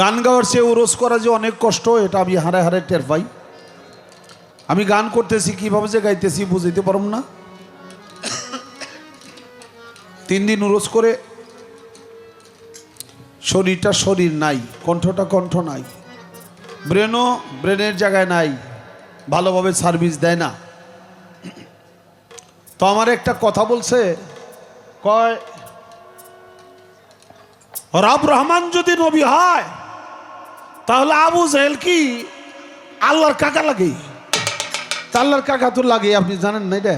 গান গাওয়ার চেয়ে ওরস করা যে অনেক কষ্ট, এটা আমি হারে হারে টের পাই। আমি গান করতেছি, কীভাবে যে গাইতেছি বুঝাইতে পারম না। তিন দিন উরস করে শরীরটা শরীর নাই, কণ্ঠটা কণ্ঠ নাই, ব্রেনও ব্রেনের জায়গায় নাই, ভালোভাবে সার্ভিস দেয় না। তো আমার একটা কথা বলছে, কয় রব রহমান যদি নবী হয়, তাহলে আবু জেহেল কি? আল্লাহর কাকা লাগে। আল্লাহর কাকা তো লাগে, আপনি জানেন না এটা?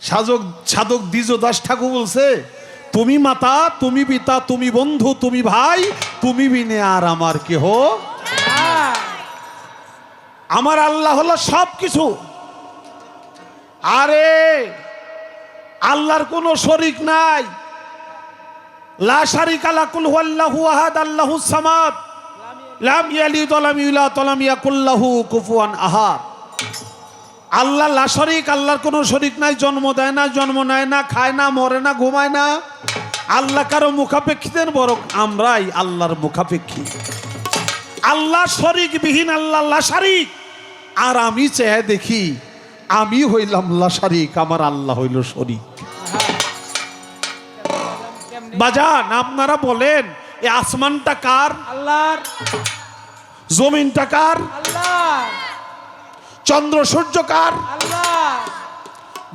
সাধক সাধক দ্বিজ দাস ঠাকুর বলছে, তুমি মাতা, তুমি পিতা, তুমি বন্ধু, তুমি ভাই, তুমি বিনে আর আমার কেহ আমার আল্লাহ হলো সব কিছু আরে, আল্লাহর কোনো শরিক নাই। লা শারিকা লাকুল, হুয়াল্লাহু আহাদ আল্লাহুস সামাদ। লাম লাহু কুফুয়ান আহাদ। আল্লাহ লা শরিক, আল্লাহর কোনো শরিক নাই, জন্ম দেয় না, জন্ম নেয় না, খায় না, মরে না, ঘুমায় না। আল্লাহ কারও মুখাপেক্ষিতের বরং আমরাই আল্লাহর মুখাপেক্ষী। আল্লাহ শরিক বিহীন আল্লাহ লা শারিক। আর আমি চেয়ে দেখি, আমি হইলাম লা শারিক, আমার আল্লাহ হইল শরিক। বাজান আপনারা বলেন এই আসমানটা কার? আল্লাহর। জমিনটা কার? আল্লাহ চন্দ্র সূর্য কার? আল্লাহ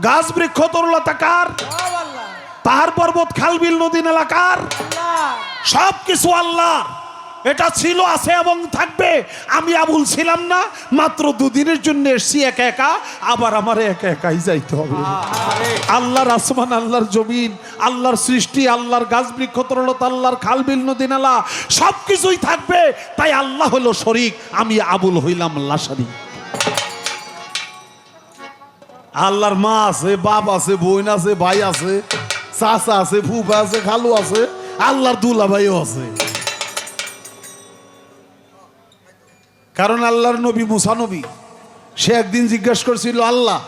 গাছ বৃক্ষ তরুলতা কার? পাহাড় পর্বত খালবিল নদী এলাকার সবকিছু আল্লাহ সব কিছু আল্লাহ এটা ছিল, আছে এবং থাকবে। আমি আবুল ছিলাম না, মাত্র দুদিনের জন্য এসছি একা একা, আবার আমার একা একাই যাইতে হবে। আল্লাহর আসমান, আল্লাহর জমিন, আল্লাহর সৃষ্টি, আল্লাহর গাছ বৃক্ষ, তরলতা, আল্লাহর খালবিল নদী, নালা সব কিছুই থাকবে। তাই আল্লাহ হলো শরিক, আমি আবুল হইলাম শরিক আল্লাহর মা আছে, বাপ আছে, বোন আছে, ভাই আছে, চাচা আছে, ফুফা আছে, খালু আছে, আল্লাহর দুলা ভাইও আছে। কারণ আল্লাহর নবী মুসা নবী। সে একদিন জিজ্ঞাসা করছিল, আল্লাহ,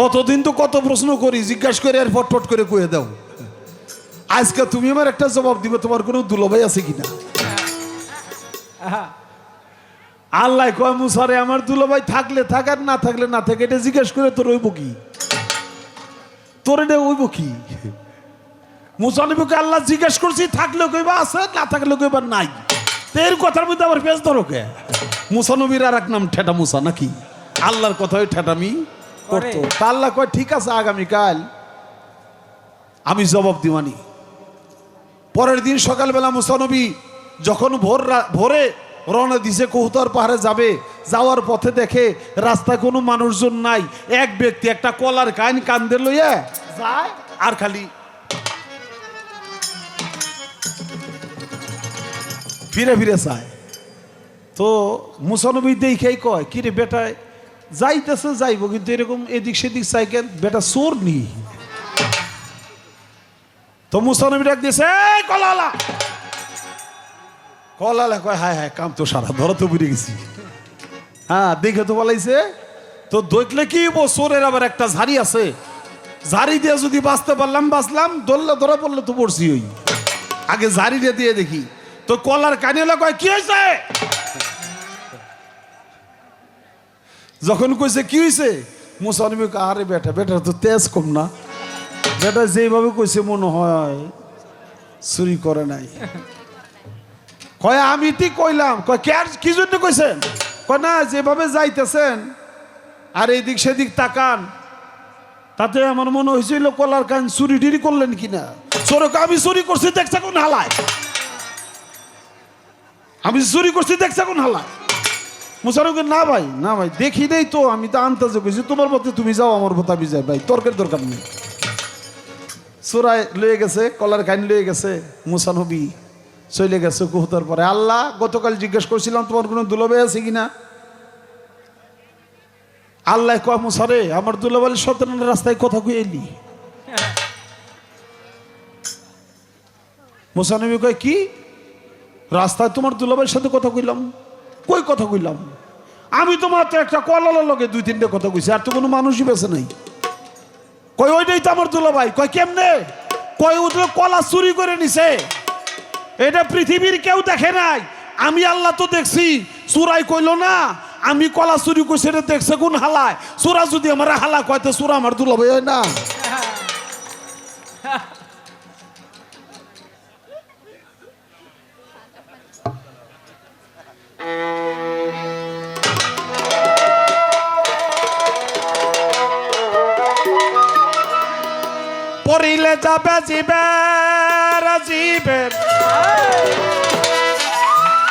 কতদিন তো কত প্রশ্ন করি, জিজ্ঞাসা করে আর ফটফট করে কয়ে দাও। আজকে তুমি আমার একটা জবাব দিবে, তোমার কোনো দুলাভাই আছে কিনা? আল্লাহ কয়, মুসারে, আমার দুলাভাই থাকলে থাক আর না থাকলে না থাকে, এটা জিজ্ঞেস করে তোর ওইব কি? তোর এটা ওইব কি? মুসানবীকে আল্লাহ জিজ্ঞেস করছি থাকলে কইবা আছে, না থাকলে কইবা নাই? এর কথার মধ্যে আবার পেঁচ ধরো কে? মুসানবীর আর এক নাম ঠেটা মুসা নাকি? আল্লাহর কথা কথাই ঠেটামি করতো। তা আল্লাহ কয় ঠিক আছে আগামীকাল আমি জবাব দিওয়ানি পরের দিন সকালবেলা মুসানবী যখন ভোর রা- ভোরে রওনা দিছে কৌতার পাহাড়ে যাবে যাওয়ার পথে দেখে রাস্তায় কোনো মানুষজন নাই। এক ব্যক্তি একটা কলার কান কান্দে লইয়া যায়। আর খালি ফিরে ফিরে চায়। তো মুসানবী দেখেই কয় কিরে বেটায় যাইতেছে, যাইব, কিন্তু এরকম এদিক সেদিক চাই কেন? বেটা, চোর নি তো মুসানবী ডাক দিয়েছে কলালা! কলালা কয়, হায় হায়, কাম তো সারা, ধরো তো বুড়ে গেছি। হ্যাঁ দেখে তো বলাইছে, তো দেখলে কি চোরের আবার একটা ঝাড়ি আছে। ঝাড়ি দিয়ে যদি বাঁচতে পারলাম, বাঁচলাম, ধরলে ধরা পড়লে তো পড়ছি ওই। আগে ঝাড়ি দিয়ে দিয়ে দেখি। তো কলার কানিয়ে কয় কি হয়েছে যখন কইছে কি হয়েছে কয়, আরে বেটা বেটা তো তেজ কম না। বেটা যেভাবে কইছে মনে হয় চুরি করে নাই। কয় আমি ঠিক কইলাম। কয় কে আর কি জন্য কইছেন? কয় না যেভাবে যাইতেছেন আর এদিক সেদিক তাকান তাতে আমার মনে হয়েছিল কলার কান চুরি টিরি করলেন কিনা। সরক আমি চুরি করছি দেখছে কোন হালায়। আমি চুরি করছি, দেখছে কোন হালা? মুসারকে না ভাই না ভাই, দেখি নেই তো, আমি তো আনতাজে কইছি, তোমার পথে তুমি যাও, আমার পথে আমি যাই। ভাই, তর্কের দরকার নেই। সুরায় লয়ে গেছে, কলার কান লয়ে গেছে মুসানবী চলে গেছে কুহতার পরে। আল্লাহ, গতকাল জিজ্ঞেস করছিলাম, তোমার কোনো দুলবে আছে কিনা? আল্লাহ কয় মুসারে আমার দুলাবালি সতেরোর রাস্তায় কথা কই এলি? মুসানবী কয়, কি? রাস্তায় তোমার দুলাবাইয়ের সাথে কথা কইলাম। কই কথা কইলাম? আমি তোমার তো একটা কলালার লগে দুই তিনটে কথা কইছি, আর তো কোনো মানুষই বেছে নাই। কই ওইটাই তো আমার দুলাভাই কয় কেমনে? কয় উঠল কলা চুরি করে নিছে। এটা পৃথিবীর কেউ দেখে নাই। আমি আল্লাহ তো দেখছি, চুরাই কইলো না, আমি কলা চুরি করছি এটা দেখছে কোন হালায়? চোরা যদি আমার হালা কয় তো চোরা আমার দুলাভ হয় না? পড়িলে যাবে জীবের জীবের।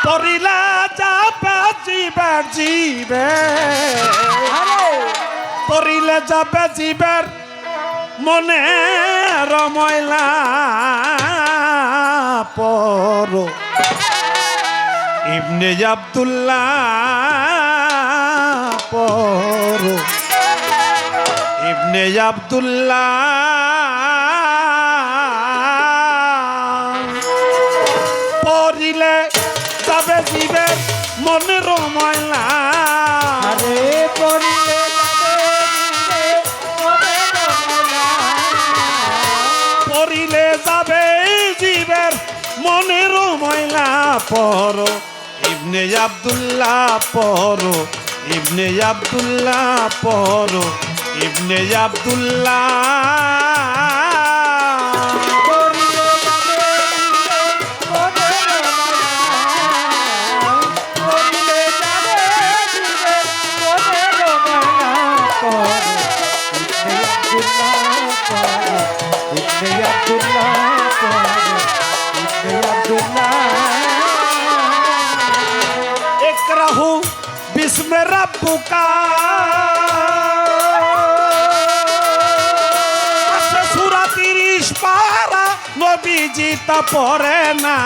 পড়িলে যাবে জীবের জীবের। পড়িলে যাবে জীবের মনে রময়লা পর ইবনে আব্দুল্লাহ পর ইবনে আব্দুল্লাহ মনের ময়লা আরে পড়িলে পড়িলে যাবে জীবের মনের ময়লা পর। ইবনে আব্দুল্লাহ পর ইবনে আব্দুল্লাহ পর ইবনে আব্দুল্লাহ রাব্বুকা আছে সূরা 30 পারা নবীজি তা পড়ে না।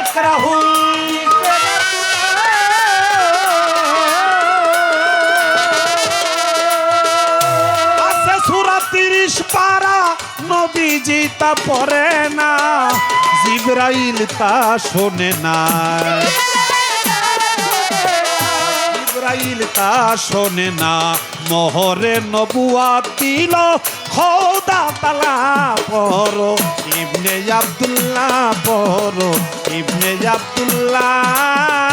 একরাহু আছে সূরা 30 পারা নবীজি তা পড়ে না। জিবরাইল তা শোনে না। ইব্রাহিল তা শোনে না। মোহরে নবুয়া দিল, খোদা তালা পর, ইবনে আব্দুল্লাহ পর, ইবনে আব্দুল্লাহ।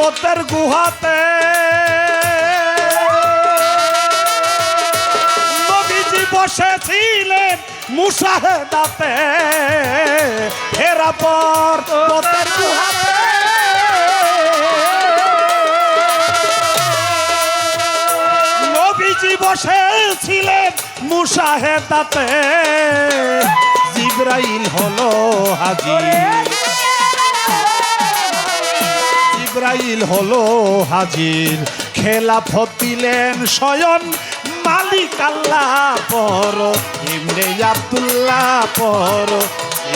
বোতের গুহাতে। নবীজি বসেছিলেন মুসাহেদাতে হেরা পর বোতের গুহাতে। নবীজি বসেছিলেন মুসাহেদাতে জিব্রাইল হলো হাজির। ইব্রাহিল হলো হাজির। খেলাফত দিলেন স্বয়ং মালিক আল্লাহ পর। ইবনে আব্দুল্লাহ পর।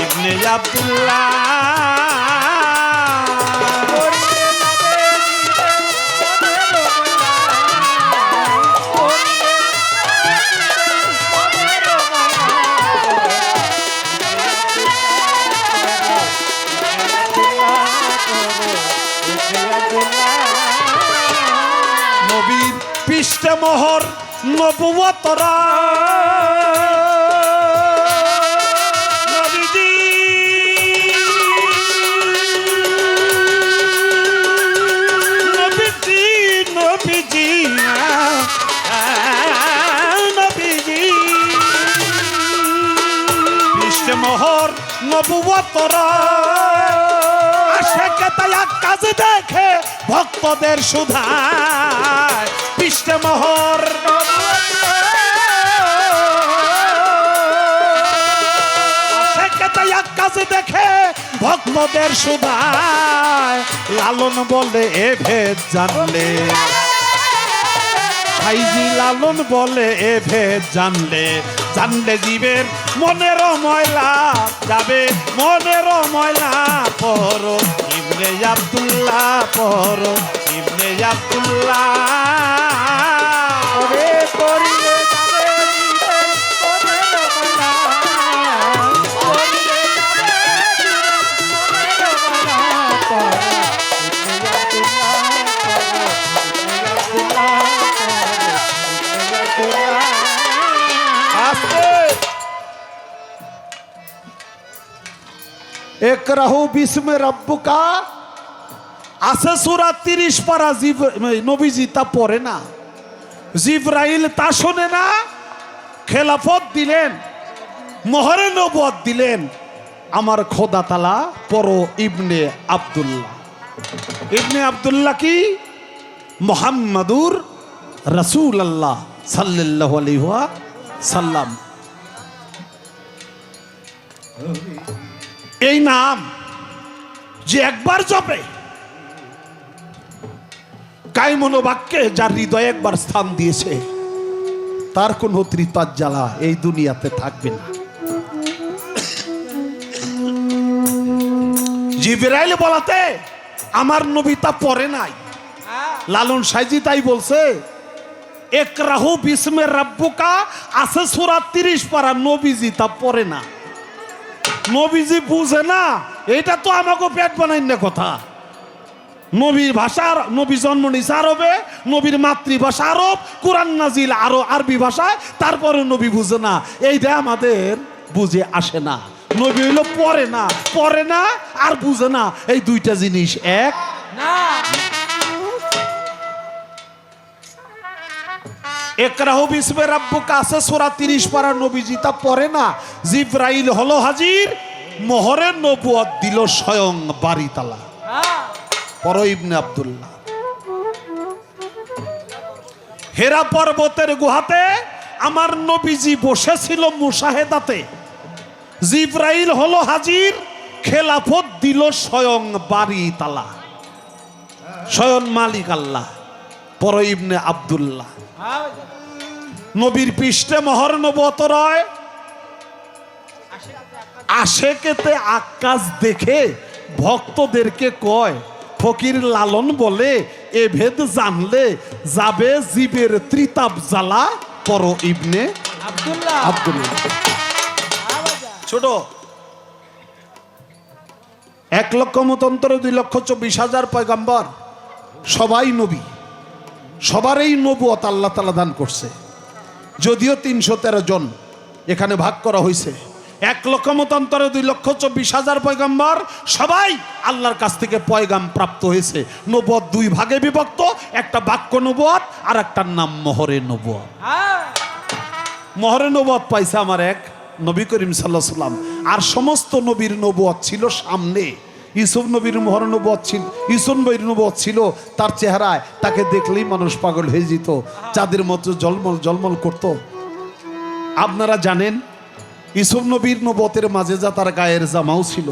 ইবনে আব্দুল্লাহ পৃষ্ঠে মোহর পৃষ্ঠে মোহর আশেকে তাই কাজ দেখে ভক্তদের সুধায়। পৃষ্ঠে মোহর আশেকে দেখে ভক্তদের সুধায় লালন বলে এ ভেদ জানলে ভাইজি লালন বলে এ ভেদ জানলে জানলে জীবের মনের ময়লা যাবে মনের ময়লা পর ইবনে আব্দুল্লাহ পর ইবনে আব্দুল্লাহ একরাহু বিসমে রব্বুকা। আছে সুরা তিরিশ পারা জিব নবীজি তা পড়ে না। জিব্রাইল তা শোনে না। খেলাফত দিলেন। মোহরে নবুয়ত দিলেন। আমার খোদা পর ইবনে আব্দুল্লাহ। ইবনে আব্দুল্লাহ কি? মোহাম্মদুর রসুল আল্লাহ সাল্লাহ আলিহা সাল্লাম। এই নাম যে একবার জপে কাইমনো বাক্যে যার হৃদয়ে একবার স্থান দিয়েছে, তার কোনো ত্রিতার জ্বালা এই দুনিয়াতে থাকবে না। জিবরাইল বলাতে আমার নবী তা পড়ে নাই। লালন সাইজি তাই বলছে, একরাহু বিস্মের রাব্বুকা আছে সুরা তিরিশ পারা নবীজি তা পড়ে না। নবীজি বুঝে না, এটা তো আমাকে পেট বানাই না কথা। নবীর ভাষার নবী জন্ম নিছে আরবে, নবীর মাতৃভাষা আরব, কোরআন নাজিল আরও আরবি ভাষায়, তারপরে নবী বুঝে না। এইটা আমাদের বুঝে আসে না। নবী হইল পড়ে না পড়ে না আর বুঝে না। এই দুইটা জিনিস এক। সোরা তিরিশ পারা তা পড়ে না? হাজির মোহরের স্বয়ং বাড়িতালা। হেরা পর্বতের গুহাতে আমার নবীজি বসেছিল মুশাহেদাতে। জিব্রাইল হলো হাজির, খেলাফত দিল স্বয়ং বাড়ি তালা স্বয়ং মালিক আল্লাহ পর ইবনে আব্দুল্লাহ। নবীর পৃষ্ঠে মহর নবত রয়। আশেকেতে আকাশ দেখে ভক্তদেরকে কয় ফকির লালন বলে এ ভেদ জানলে যাবে জীবের ত্রিতাপ জ্বালা পর ইবনে আব্দুল্লাহ। আব্দুল্লাহ। ছোট এক লক্ষ মতন্তর দুই লক্ষ চব্বিশ হাজার পয়গাম্বর সবাই নবী। সবারই নবুয়ত আল্লাহ তালা দান করছে। যদিও তিনশো তেরো জন এখানে ভাগ করা হয়েছে। এক লক্ষ মতান্তরে দুই লক্ষ চব্বিশ হাজার পয়গাম্বর সবাই আল্লাহর কাছ থেকে পয়গাম প্রাপ্ত হয়েছে। নবত দুই ভাগে বিভক্ত, একটা বাক্য নবত আর একটার নাম মোহরে নবত মহরে নবত পাইছে আমার এক নবী করিম সাল্লাহ সাল্লাম আর সমস্ত নবীর নবুয়ত ছিল সামনে। ইসুফ নবীর মহর বধ ছিল নবীর বধ ছিল, তার চেহারায় তাকে দেখলেই মানুষ পাগল হয়ে যেত চাঁদের মতো জলমল জলমল করত। আপনারা জানেন ইসুফ নবীর নবতের মাঝে যা তার গায়ের জামাও ছিল।